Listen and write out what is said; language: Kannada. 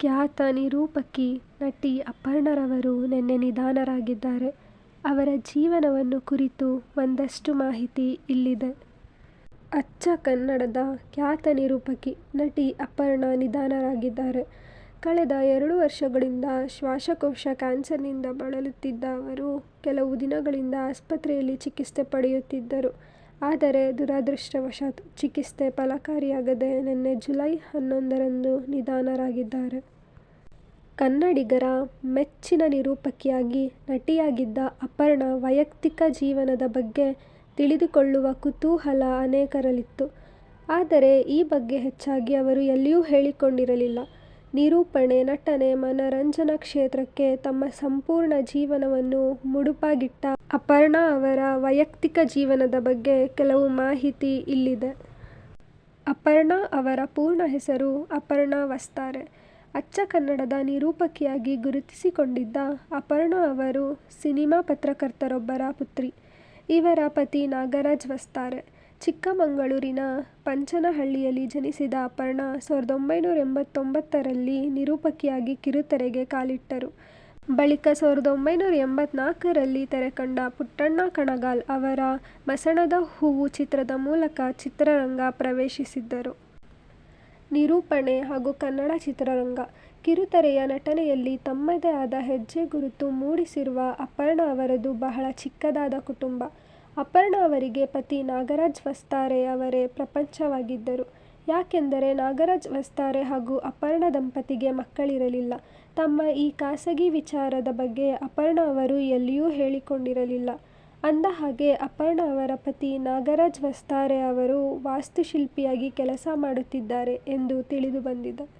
ಖ್ಯಾತ ನಿರೂಪಕಿ, ನಟಿ ಅಪರ್ಣಾರವರು ನಿನ್ನೆ ನಿಧನರಾಗಿದ್ದಾರೆ. ಅವರ ಜೀವನವನ್ನು ಕುರಿತು ಒಂದಷ್ಟು ಮಾಹಿತಿ ಇಲ್ಲಿದೆ. ಅಚ್ಚ ಕನ್ನಡದ ಖ್ಯಾತ ನಿರೂಪಕಿ, ನಟಿ ಅಪರ್ಣ ನಿಧನರಾಗಿದ್ದಾರೆ. ಕಳೆದ ಎರಡು ವರ್ಷಗಳಿಂದ ಶ್ವಾಸಕೋಶ ಕ್ಯಾನ್ಸರ್ನಿಂದ ಬಳಲುತ್ತಿದ್ದ ಅವರು ಕೆಲವು ದಿನಗಳಿಂದ ಆಸ್ಪತ್ರೆಯಲ್ಲಿ ಚಿಕಿತ್ಸೆ ಪಡೆಯುತ್ತಿದ್ದರು. ಆದರೆ ದುರದೃಷ್ಟವಶಾತ್ ಚಿಕಿತ್ಸೆ ಫಲಕಾರಿಯಾಗದೆ ನಿನ್ನೆ ಜುಲೈ ಹನ್ನೊಂದರಂದು ನಿಧನರಾಗಿದ್ದಾರೆ. ಕನ್ನಡಿಗರ ಮೆಚ್ಚಿನ ನಿರೂಪಕಿಯಾಗಿ, ನಟಿಯಾಗಿದ್ದ ಅಪರ್ಣ ವೈಯಕ್ತಿಕ ಜೀವನದ ಬಗ್ಗೆ ತಿಳಿದುಕೊಳ್ಳುವ ಕುತೂಹಲ ಅನೇಕರಲ್ಲಿತ್ತು. ಆದರೆ ಈ ಬಗ್ಗೆ ಹೆಚ್ಚಾಗಿ ಅವರು ಎಲ್ಲಿಯೂ ಹೇಳಿಕೊಂಡಿರಲಿಲ್ಲ. ನಿರೂಪಣೆ, ನಟನೆ, ಮನರಂಜನಾ ಕ್ಷೇತ್ರಕ್ಕೆ ತಮ್ಮ ಸಂಪೂರ್ಣ ಜೀವನವನ್ನು ಮುಡುಪಾಗಿಟ್ಟ ಅಪರ್ಣಾ ಅವರ ವೈಯಕ್ತಿಕ ಜೀವನದ ಬಗ್ಗೆ ಕೆಲವು ಮಾಹಿತಿ ಇಲ್ಲಿದೆ. ಅಪರ್ಣಾ ಅವರ ಪೂರ್ಣ ಹೆಸರು ಅಪರ್ಣಾ ವಸ್ತಾರೆ. ಅಚ್ಚ ಕನ್ನಡದ ನಿರೂಪಕಿಯಾಗಿ ಗುರುತಿಸಿಕೊಂಡಿದ್ದ ಅಪರ್ಣಾ ಅವರು ಸಿನಿಮಾ ಪತ್ರಕರ್ತರೊಬ್ಬರ ಪುತ್ರಿ. ಇವರ ಪತಿ ನಾಗರಾಜ್ ವಸ್ತಾರೆ. ಚಿಕ್ಕಮಗಳೂರಿನ ಪಂಚನಹಳ್ಳಿಯಲ್ಲಿ ಜನಿಸಿದ ಅಪರ್ಣಾ ಸಾವಿರದ ಒಂಬೈನೂರ ಎಂಬತ್ತೊಂಬತ್ತರಲ್ಲಿ ನಿರೂಪಕಿಯಾಗಿ ಕಿರುತೆರೆಗೆ ಕಾಲಿಟ್ಟರು. ಬಳಿಕ ಸಾವಿರದ ಒಂಬೈನೂರ ಎಂಬತ್ನಾಲ್ಕರಲ್ಲಿ ತೆರೆಕಂಡ ಪುಟ್ಟಣ್ಣ ಕಣಗಾಲ್ ಅವರ ಮಸಣದ ಹೂವು ಚಿತ್ರದ ಮೂಲಕ ಚಿತ್ರರಂಗ ಪ್ರವೇಶಿಸಿದ್ದರು. ನಿರೂಪಣೆ ಹಾಗೂ ಕನ್ನಡ ಚಿತ್ರರಂಗ, ಕಿರುತೆರೆಯ ನಟನೆಯಲ್ಲಿ ತಮ್ಮದೇ ಆದ ಹೆಜ್ಜೆ ಗುರುತು ಮೂಡಿಸಿರುವ ಅಪರ್ಣಾ ಅವರದು ಬಹಳ ಚಿಕ್ಕದಾದ ಕುಟುಂಬ. ಅಪರ್ಣಾ ಅವರಿಗೆ ಪತಿ ನಾಗರಾಜ್ ವಸ್ತಾರೆ ಅವರೇ ಪ್ರಪಂಚವಾಗಿದ್ದರು. ಯಾಕೆಂದರೆ ನಾಗರಾಜ್ ವಸ್ತಾರೆ ಹಾಗೂ ಅಪರ್ಣ ದಂಪತಿಗೆ ಮಕ್ಕಳಿರಲಿಲ್ಲ. ತಮ್ಮ ಈ ಖಾಸಗಿ ವಿಚಾರದ ಬಗ್ಗೆ ಅಪರ್ಣ ಅವರು ಎಲ್ಲಿಯೂ ಹೇಳಿಕೊಂಡಿರಲಿಲ್ಲ. ಅಂದಹಾಗೆ, ಅಪರ್ಣ ಅವರ ಪತಿ ನಾಗರಾಜ್ ವಸ್ತಾರೆ ಅವರು ವಾಸ್ತುಶಿಲ್ಪಿಯಾಗಿ ಕೆಲಸ ಮಾಡುತ್ತಿದ್ದಾರೆ ಎಂದು ತಿಳಿದು ತಿಳಿದುಬಂದಿದೆ.